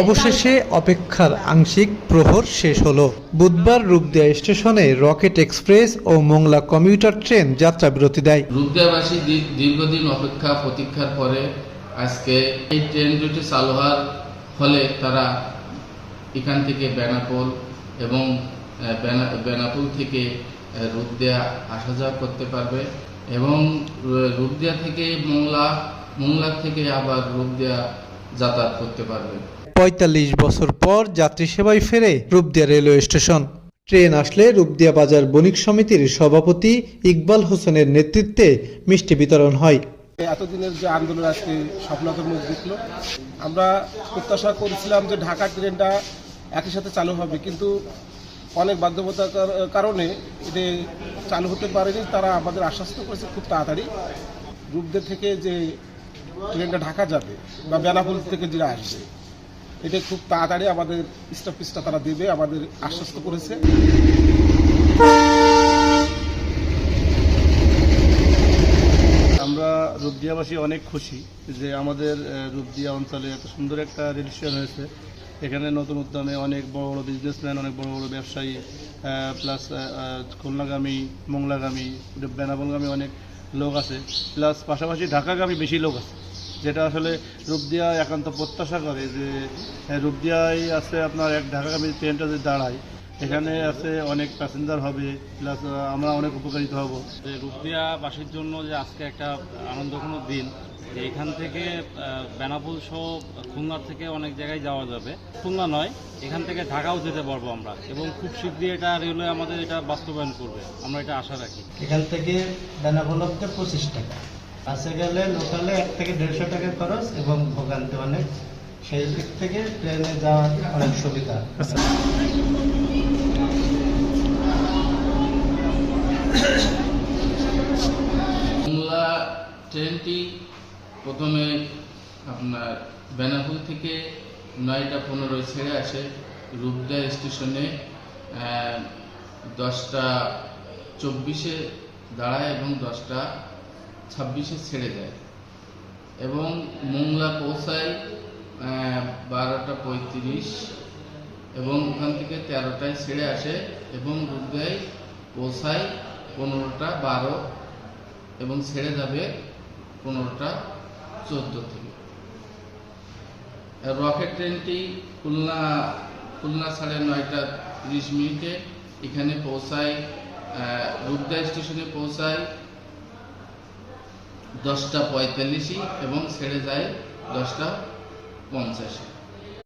অবশেষে অপেক্ষার আংশিক প্রহর শেষ হলো। বুধবার রূপদিয়া স্টেশনে রকেট এক্সপ্রেস ও মোংলা কমিউটার ট্রেন যাত্রা বিরতি দেয়। রূপদিয়াবাসী দীর্ঘদিন অপেক্ষা প্রতীক্ষার পরে আজকে এই ট্রেন দুটি চালু হওয়ার ফলে তারা এখান থেকে বেনাপোল এবং বেনাপোল থেকে রূপদিয়া আসা যাওয়া করতে পারবে এবং রূপদিয়া থেকে মোংলা মোংলা থেকে আবার রূপদিয়া যাতায়াত করতে পারবে। পঁয়তাল্লিশ বছর পর যাত্রী সেবায় ফেরে রূপদিয়া রেলওয়ে স্টেশন। ট্রেন আসলে রূপদিয়া বাজার বণিক সমিতির সভাপতি ইকবাল হোসেনের নেতৃত্বে মিষ্টি বিতরণ হয়। এতদিনের যে আন্দোলন আজকে সফলতার মুখ দেখল। আমরা প্রত্যাশা করেছিলাম যে ঢাকা ট্রেনটা একই সাথে চালু হবে, কিন্তু অনেক বাধ্যবতার কারণে এটি চালু হতে পারেনি। তারা আমাদের আশ্বস্ত করেছে খুব তাড়াতাড়ি রূপদের থেকে যে ট্রেনটা ঢাকা যাবে বা বেনাপুল থেকে যেটা আসবে। এটা খুব তাড়াতাড়ি আমাদের স্টপিসটা তারা দেবে, আমাদের আশ্বস্ত করেছে। আমরা রূপদিয়াবাসী অনেক খুশি যে আমাদের রূপদিয়া অঞ্চলে এত সুন্দর একটা রেল হয়েছে। এখানে নতুন উদ্যমে অনেক বড় বড় বিজনেসম্যান অনেক বড় বড় ব্যবসায়ী প্লাস খুলনাগামী, মোংলাগামী বেনাবলগামী অনেক লোক আছে। প্লাস পাশাপাশি ঢাকাগামী বেশি লোক আছে। যেটা আসলে রূপদিয়া একান্ত প্রত্যাশা করে যে আহ, রূপদিয়ায় আছে আপনার এক ঢাকাগামী ট্রেনটা যদি দাঁড়ায় এখানে আছে অনেক প্যাসেঞ্জার হবে প্লাস আমরা অনেক উপকারিত হব। যে রূপদিয়াবাসীর জন্য যে আজকে একটা আনন্দঘন দিন যে এখান থেকে বেনাপোল সহ খুলনার থেকে অনেক জায়গায় যাওয়া যাবে। খুলনা নয় এখান থেকে ঢাকাও যেতে পারব আমরা এবং খুব শীঘ্রই এটা রেলওয়ে আমাদের এটা বাস্তবায়ন করবে। আমরা এটা আশা রাখি। এখান থেকে বেনাপোল অব্দি পঁচিশ টাকা। বাসে গেলে লোকালে এক থেকে দেড়শো টাকা খরচ এবং ভোগান্তি অনেক। সেই দিক থেকে ট্রেনে যাওয়ার অনেক সুবিধা ট্রেনটি প্রথমে আপনার বেনাপুল থেকে নয়টা পনেরো ছেড়ে আসে রূপদিয়া স্টেশনে দশটা চব্বিশে দাঁড়ায় এবং দশটা ছাব্বিশে ছেড়ে যায়। এবং মোংলা পৌঁছায় বারোটা পঁয়ত্রিশ এবং ওখান থেকে তেরোটায় ছেড়ে আসে এবং রূপদিয়ায় পৌঁছায় পনেরোটা বারো এবং ছেড়ে যাবে পনেরোটা চোদ্দ থেকে। রকেট ট্রেনটি খুলনা খুলনা সাড়ে নয়টা তিরিশ মিনিটে এখানে পৌঁছায় রূপদা স্টেশনে পৌঁছায় দশটা পঁয়তাল্লিশে এবং ছেড়ে যায় দশটা পঞ্চাশে।